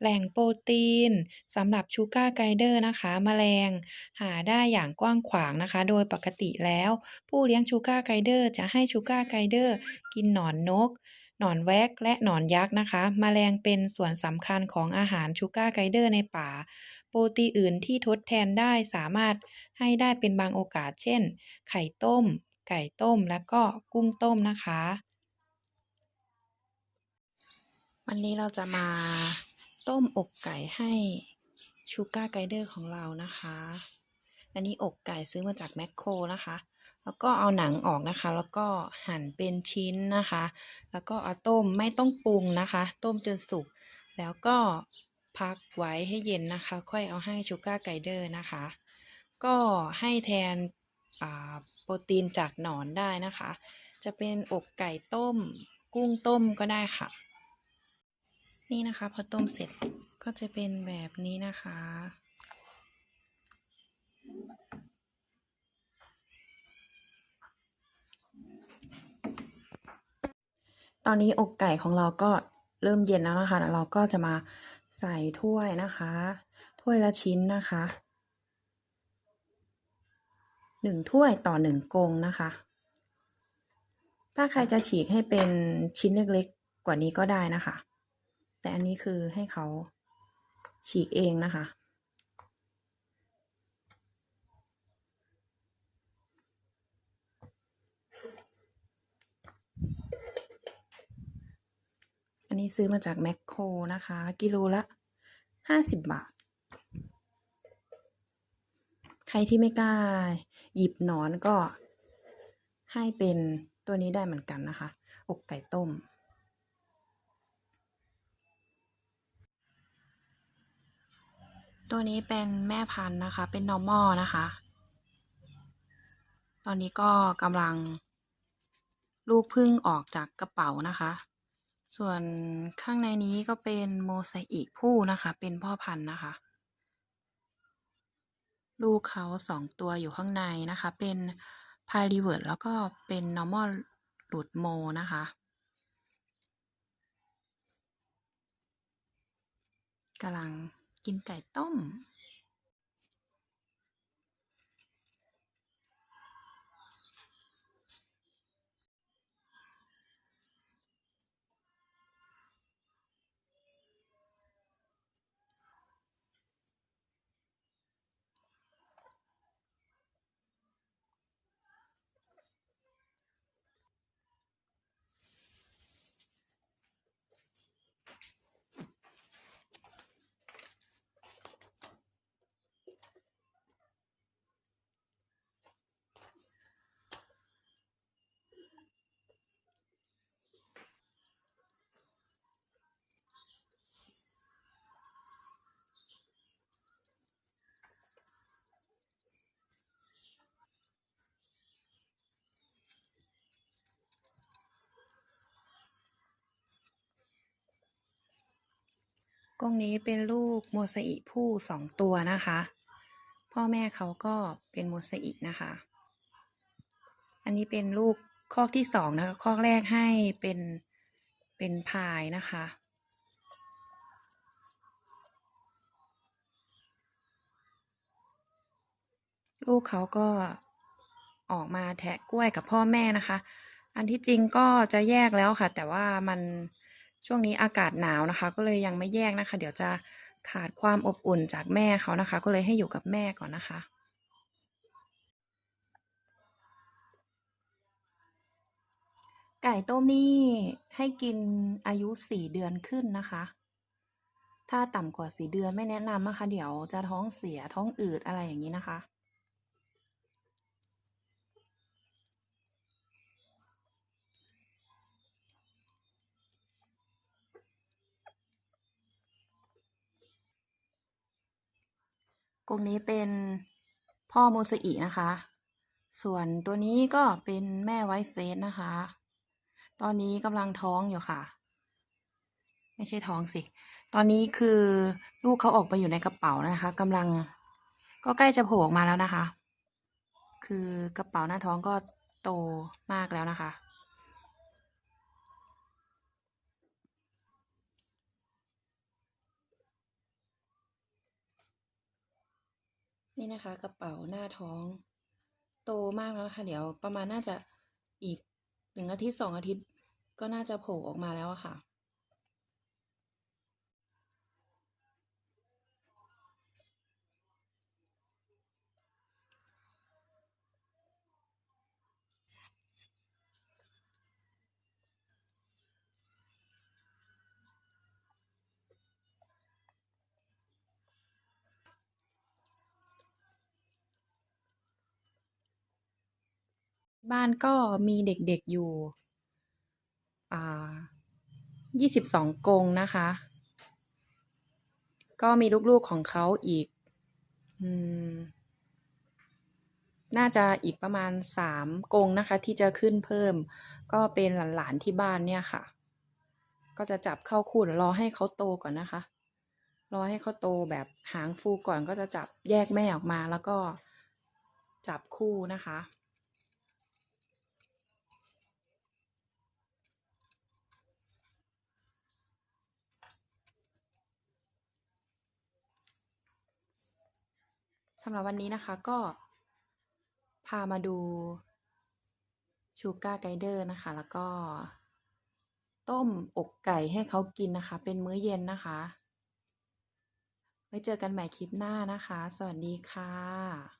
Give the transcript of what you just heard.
แหล่งโปรตีนสำหรับชูการ์ไกเดอร์นะคะมแมลงหาได้อย่างกว้างขวางนะคะ โดยปกติแล้ว ผู้เลี้ยงชูการ์ไกเดอร์จะให้ชูการ์ไกเดอร์กินหนอนนก หนอนแวกและหนอนยักษ์นะคะมแมลงเป็นส่วนสำคัญของอาหารชูการ์ไกเดอร์ในป่า โปรตีนอื่นที่ทดแทนได้สามารถให้ได้เป็นบางโอกาส เช่น ไข่ต้ม ไก่ต้มและก็กุ้งต้มนะคะ วันนี้เราจะมา ต้มอกไก่ให้ชูการ์ไกเดอร์ของเรานะคะ อันนี้อกไก่ซื้อมาจากแมคโครนะคะ แล้วก็เอาหนังออกนะคะ แล้วก็หั่นเป็นชิ้นนะคะ แล้วก็เอาต้มไม่ต้องปรุงนะคะ ต้มจนสุก แล้วก็พักไว้ให้เย็นนะคะ ค่อยเอาให้ชูการ์ไกเดอร์นะคะ ก็ให้แทนโปรตีนจากหนอนได้นะคะ จะเป็นอกไก่ต้ม กุ้งต้มก็ได้ค่ะ นี่นะคะ พอต้มเสร็จก็จะเป็นแบบนี้นะคะ ตอนนี้อกไก่ของเราก็เริ่มเย็นแล้วนะคะ เราก็จะมาใส่ถ้วยนะคะ ถ้วยละชิ้นนะคะหนึ่งถ้วยต่อหนึ่งกงนะคะ ถ้าใครจะฉีกให้เป็นชิ้นเล็กๆกว่านี้ก็ได้นะคะ แต่อันนี้คือให้เขาฉีกเองนะคะ อันนี้ซื้อมาจากแมคโครนะคะ กิโลละห้าสิบบาท ใครที่ไม่กล้าหยิบหนอนก็ให้เป็นตัวนี้ได้เหมือนกันนะคะ อกไก่ต้ม ตัวนี้เป็นแม่พันธุ์นะคะ เป็น normal นะคะ ตอนนี้ก็กำลัง ลูกพึ่งออกจากกระเป๋านะคะ ส่วนข้างในนี้ก็เป็นโมไซอิกผู้นะคะ เป็นพ่อพันธุ์นะคะ ลูกเขาสองตัวอยู่ข้างในนะคะ เป็นพายรีเวิร์ดแล้วก็เป็น normal หลุดโมนะคะกำลัง กินไก่ต้ม กงนี้เป็นลูกโมซาอิผู้สองตัวนะคะ พ่อแม่เขาก็เป็นโมซาอินะคะ อันนี้เป็นลูกคอกที่สองนะคะคอกแรกให้เป็นเป็นพายนะคะ ลูกเขาก็ออกมาแทะกล้วยกับพ่อแม่นะคะ อันที่จริงก็จะแยกแล้วค่ะ แต่ว่ามัน ช่วงนี้อากาศหนาวนะคะ ก็เลยยังไม่แยกนะคะ เดี๋ยวจะขาดความอบอุ่นจากแม่เขานะคะ ก็เลยให้อยู่กับแม่ก่อนนะคะไก่ต้มนี่ให้กินอายุสี่เดือนขึ้นนะคะ ถ้าต่ำกว่าสี่เดือนไม่แนะนำนะคะ เดี๋ยวจะท้องเสียท้องอืดอะไรอย่างนี้นะคะ กรงนี้เป็นพ่อโมซาอินะคะ ส่วนตัวนี้ก็เป็นแม่ไวท์เฟสนะคะ ตอนนี้กำลังท้องอยู่ค่ะ ไม่ใช่ท้องสิ ตอนนี้คือลูกเขาออกไปอยู่ในกระเป๋านะคะกำลังก็ใกล้จะโผล่ออกมาแล้วนะคะ คือกระเป๋าหน้าท้องก็โตมากแล้วนะคะ นี่นะคะกระเป๋าหน้าท้อง โตมากแล้วนะคะ เดี๋ยวประมาณน่าจะอีกหนึ่งอาทิตย์สองอาทิตย์ก็น่าจะโผล่ออกมาแล้วอะค่ะ บ้านก็มีเด็กๆอยู่ยี่สิบสองกงนะคะ ก็มีลูกๆของเขาอีกอน่าจะอีกประมาณสามกงนะคะ ที่จะขึ้นเพิ่ม ก็เป็นหลานๆที่บ้านเนี่ยค่ะ ก็จะจับเข้าคู่รอให้เขาโตก่อนนะคะ รอให้เขาโตแบบหางฟูก่อนก็จะจับแยกแม่ออกมาแล้วก็จับคู่นะคะ สำหรับวันนี้นะคะก็ พามาดูชูการ์ไกเดอร์นะคะ แล้วก็ ต้มอกไก่ให้เขากินนะคะ เป็นมื้อเย็นนะคะ ไว้เจอกันใหม่คลิปหน้านะคะ สวัสดีค่ะ